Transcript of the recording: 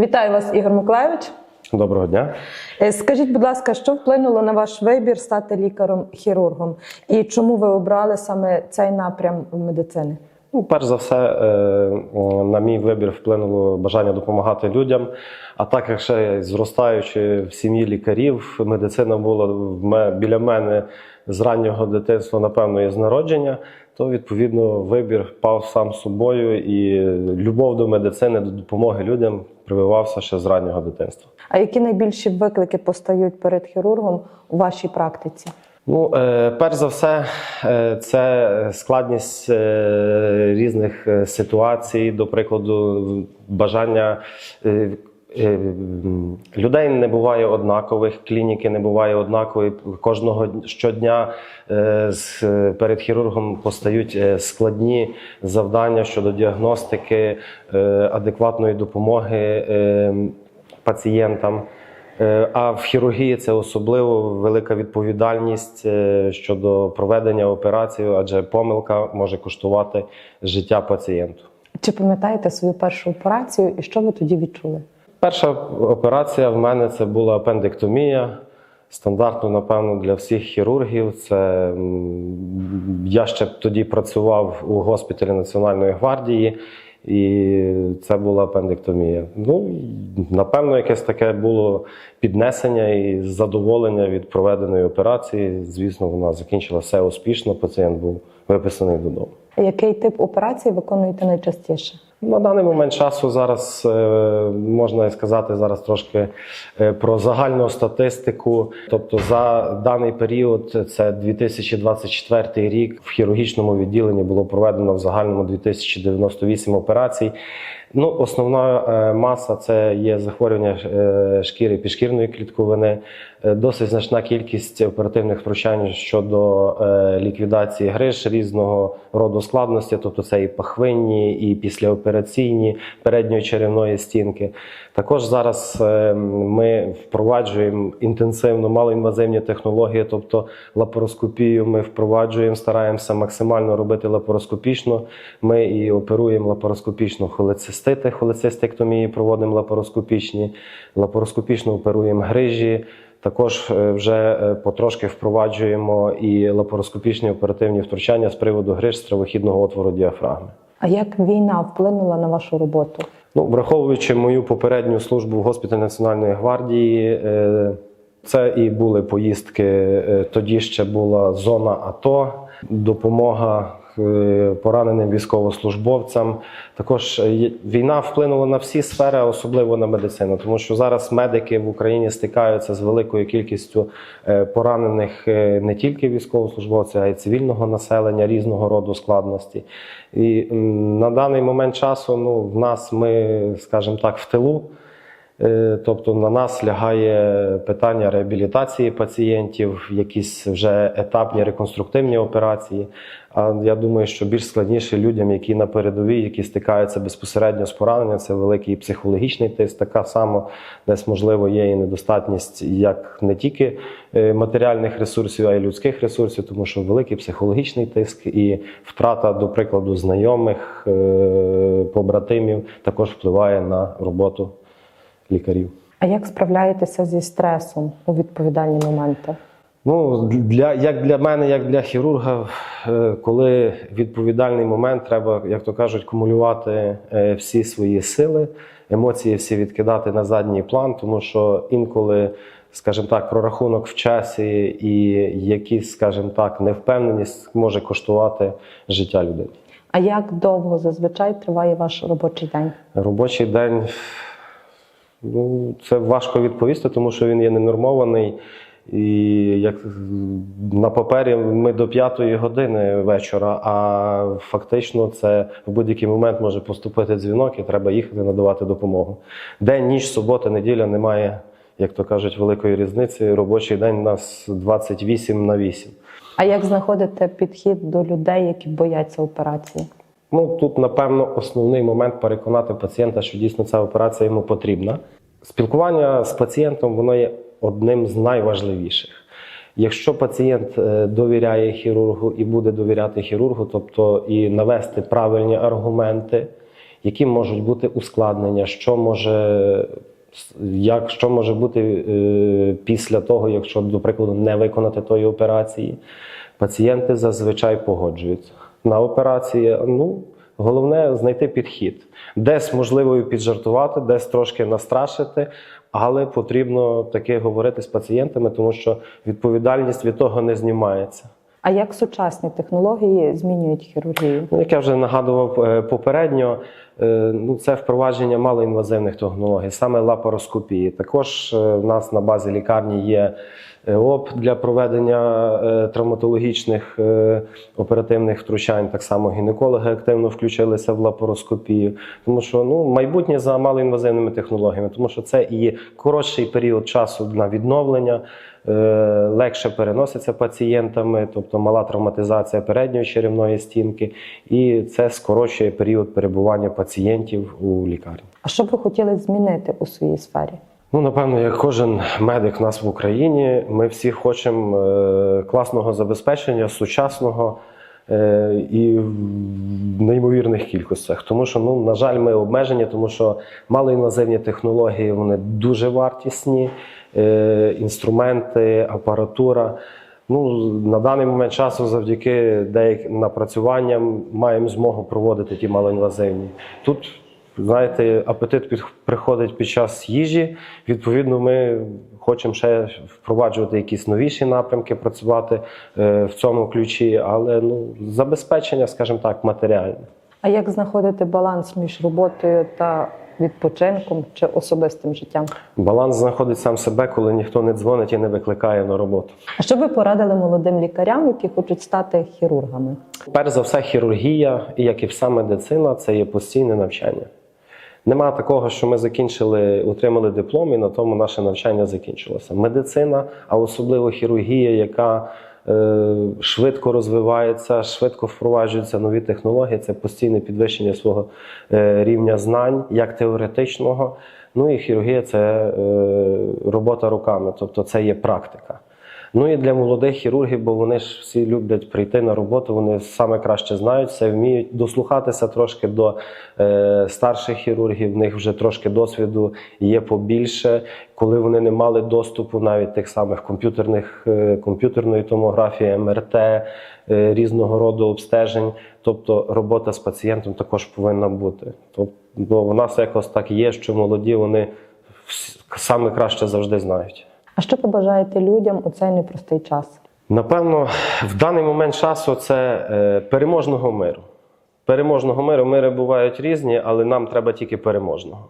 Вітаю вас, Ігор Миколаївич. Доброго дня. Е, Скажіть, будь ласка, що вплинуло на ваш вибір стати лікарем-хірургом? І чому ви обрали саме цей напрям медицини? Ну, перш за все, е, на мій вибір вплинуло бажання допомагати людям. А так як ще зростаючи в сім'ї лікарів, медицина була біля мене з раннього дитинства, напевно, і з народження, то відповідно вибір пав сам собою, і любов до медицини, до допомоги людям прививався ще з раннього дитинства. А які найбільші виклики постають перед хірургом у вашій практиці? Ну, е, перш за все, е, це складність е, різних ситуацій, до прикладу, бажання. Е, Людей не буває однакових, клініки не буває однакової. Кожного щодня е, перед хірургом постають е, складні завдання щодо діагностики, адекватної допомоги пацієнтам. А в хірургії це особливо велика відповідальність щодо проведення операції, адже помилка може коштувати життя пацієнту. Чи пам'ятаєте свою першу операцію і що ви тоді відчули? Перша операція в мене це була апендектомія. Стандартно, напевно, для всіх хірургів. Це я ще тоді працював у госпіталі Національної гвардії, і це була апендектомія. Ну, напевно, якесь таке було піднесення і задоволення від проведеної операції. Звісно, вона закінчила все успішно. Пацієнт був виписаний додому. Який тип операції виконуєте найчастіше? На даний момент часу зараз е, можна сказати зараз трошки е, про загальну статистику. Тобто за даний період, це 2024 рік, в хірургічному відділенні було проведено в загальному 2098 операцій. Ну, основна е, маса це є захворювання е, шкіри підшкірної клітковини. Е, Досить значна кількість оперативних втручань щодо ліквідації гриж різного роду складності, тобто це і пахвинні, і післяопераційні передньої черевної стінки. Також зараз ми впроваджуємо інтенсивно малоінвазивні технології, тобто лапароскопію ми впроваджуємо, стараємося максимально робити лапароскопічно. Ми і оперуємо лапароскопічно холецистити, холецистектомії проводимо лапароскопічні, лапароскопічно оперуємо грижі. Також е, вже е, потрошки впроваджуємо і лапароскопічні оперативні втручання з приводу гриж стравохідного отвору діафрагми. А як війна вплинула на вашу роботу? Ну, враховуючи мою попередню службу в госпіталі Національної гвардії, е, це і були поїздки. Тоді ще була зона АТО, допомога пораненим військовослужбовцям. Також е, війна вплинула на всі сфери, особливо на медицину, тому що зараз медики в Україні стикаються з великою кількістю е, поранених е, не тільки військовослужбовців, а й цивільного населення різного роду складності. І на даний момент часу ну, в нас ми, скажімо так, в тилу. Е, Тобто на нас лягає питання реабілітації пацієнтів, якісь вже етапні реконструктивні операції. А я думаю, що більш складніше людям, які на передовій, які стикаються безпосередньо з пораненням, це великий психологічний тиск. Така само десь можливо є і недостатність як не тільки е, матеріальних ресурсів, а й людських ресурсів, тому що великий психологічний тиск і втрата, до прикладу, знайомих е, побратимів також впливає на роботу лікарів. А як справляєтеся зі стресом у відповідальні моменти? Ну, для, як для мене, як для хірурга, е, коли відповідальний момент, треба, як то кажуть, кумулювати е, всі свої сили, емоції всі відкидати на задній план, тому що інколи, скажімо так, прорахунок в часі і якісь, скажімо так, невпевненість може коштувати життя людини. А як довго зазвичай триває ваш робочий день? Робочий день ну, це важко відповісти, тому що він є ненормований. І як на папері ми до п'ятої години вечора, а фактично це в будь-який момент може поступити дзвінок і треба їхати надавати допомогу. День, ніч, субота, неділя немає, як то кажуть, великої різниці. Робочий день у нас 28 на 8. А як знаходите підхід до людей, які бояться операції? Ну тут, напевно, основний момент переконати пацієнта, що дійсно ця операція йому потрібна. Спілкування з пацієнтом воно є одним з найважливіших. Якщо пацієнт е, довіряє хірургу і буде довіряти хірургу, тобто і навести правильні аргументи, які можуть бути ускладнення, що може. Як що може бути е, після того, якщо, до прикладу, не виконати тої операції, пацієнти зазвичай погоджуються на операції. Ну, головне знайти підхід. Десь можливо і піджартувати, десь трошки настрашити, але потрібно таки говорити з пацієнтами, тому що відповідальність від того не знімається. А як сучасні технології змінюють хірургію? Ну, Як я вже нагадував е, попередньо, ну, це впровадження малоінвазивних технологій, саме лапароскопії. Також е, в нас на базі лікарні є ОП для проведення е, травматологічних е, оперативних втручань. Так само гінекологи активно включилися в лапароскопію, тому що ну, майбутнє за малоінвазивними технологіями, тому що це і коротший період часу на відновлення. Е, Легше переноситься пацієнтами, тобто мала травматизація передньої черевної стінки, і це скорочує період перебування пацієнтів у лікарні. А що б ви хотіли змінити у своїй сфері? Ну, напевно, як кожен медик у нас в Україні, ми всі хочемо е, класного забезпечення, сучасного е, і в неймовірних кількостях. Тому що, ну, на жаль, ми обмежені, тому що малоінвазивні технології вони дуже вартісні, інструменти, апаратура. Ну, на даний момент часу, завдяки деяким напрацюванням, маємо змогу проводити ті малоінвазивні. Тут знаєте, апетит під, приходить під час їжі. Відповідно, ми хочемо ще впроваджувати якісь новіші напрямки, працювати е, в цьому ключі, але ну, забезпечення, скажімо так, матеріальне. А як знаходити баланс між роботою та відпочинком чи особистим життям? Баланс знаходить сам себе, коли ніхто не дзвонить і не викликає на роботу. А що ви порадили молодим лікарям, які хочуть стати хірургами? Перш за все, хірургія, і як і вся медицина, це є постійне навчання. Нема такого, що ми закінчили, отримали диплом, і на тому наше навчання закінчилося. Медицина, а особливо хірургія, яка швидко розвивається, швидко впроваджуються нові технології, це постійне підвищення свого е, рівня знань, як теоретичного. Ну і хірургія це е, робота руками, тобто це є практика. Ну і для молодих хірургів, бо вони ж всі люблять прийти на роботу, вони саме краще знають, все вміють дослухатися трошки до е, старших хірургів, в них вже трошки досвіду є побільше. Коли вони не мали доступу навіть тих самих комп'ютерних е, комп'ютерної томографії, МРТ, е, різного роду обстежень. Тобто робота з пацієнтом також повинна бути. Тобто, бо в нас якось так є, що молоді вони саме краще завжди знають. А що побажаєте людям у цей непростий час? Напевно, в даний момент часу це е, переможного миру. Переможного миру. Мири бувають різні, але нам треба тільки переможного.